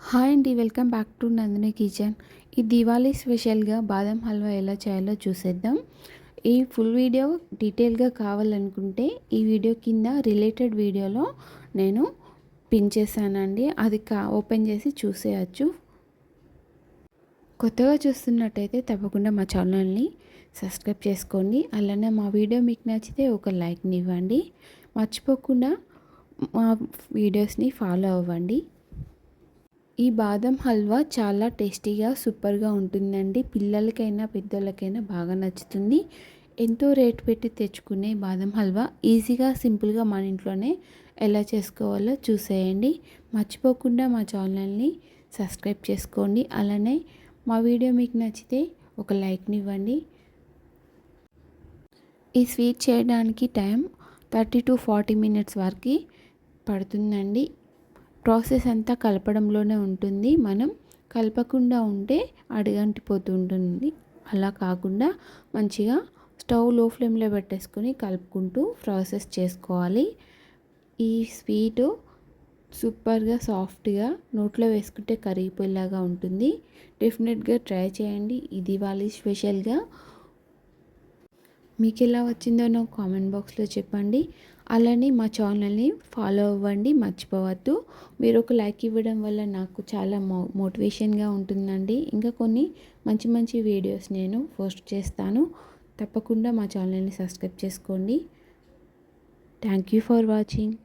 Hi అండి welcome back to Nandini kitchen. ఈ దివాళీ స్పెషల్గా బాదం హల్వా ఎలా చేయాలో చూసేద్దాం. ఈ ఫుల్ వీడియో డీటెయిల్గా కావాలనుకుంటే ఈ వీడియో కింద రిలేటెడ్ వీడియోలో నేను పిన్ చేశానండి. అది కా ఓపెన్ చేసి చూసేయచ్చు. కొత్తగా చూస్తున్నట్టయితే తప్పకుండా మా ఛానల్ని సబ్స్క్రైబ్ చేసుకోండి. అలానే మా వీడియో మీకు నచ్చితే ఒక లైక్ని ఇవ్వండి. మర్చిపోకుండా మా వీడియోస్ని ఫాలో అవ్వండి. ఈ బాదం హల్వా చాలా టేస్టీగా సూపర్గా ఉంటుందండి. పిల్లలకైనా పెద్దోళ్ళకైనా బాగా నచ్చుతుంది. ఎంతో రేట్ పెట్టి తెచ్చుకునే బాదం హల్వా ఈజీగా సింపుల్గా మన ఇంట్లోనే ఎలా చేసుకోవాలో చూసేయండి. మర్చిపోకుండా మా ఛానల్ని సబ్స్క్రైబ్ చేసుకోండి. అలానే మా వీడియో మీకు నచ్చితే ఒక లైక్ని ఇవ్వండి. ఈ స్వీట్ చేయడానికి time thirty to forty minutes వరకు పడుతుందండి. ప్రాసెస్ అంతా కలపడంలోనే ఉంటుంది. మనం కలపకుండా ఉంటే అడుగంటిపోతుంటుంది. అలా కాకుండా మంచిగా స్టవ్లో ఫ్లేమ్లో పెట్టేసుకొని కలుపుకుంటూ ప్రాసెస్ చేసుకోవాలి. ఈ స్వీటు సూపర్గా సాఫ్ట్గా నోట్లో వేసుకుంటే కరిగిపోయేలాగా ఉంటుంది. డెఫినెట్గా ట్రై చేయండి. ఇది వాళ్ళ స్పెషల్గా. మీకు ఎలా వచ్చిందో నాకు కామెంట్ బాక్స్లో చెప్పండి. అలానే మా ఛానల్ని ఫాలో అవ్వండి మర్చిపోవద్దు. మీరు ఒక లైక్ ఇవ్వడం వల్ల నాకు చాలా మో మోటివేషన్గా ఉంటుందండి. ఇంకా కొన్ని మంచి మంచి వీడియోస్ నేను పోస్ట్ చేస్తాను. తప్పకుండా మా ఛానల్ని సబ్స్క్రైబ్ చేసుకోండి. Thank you for watching.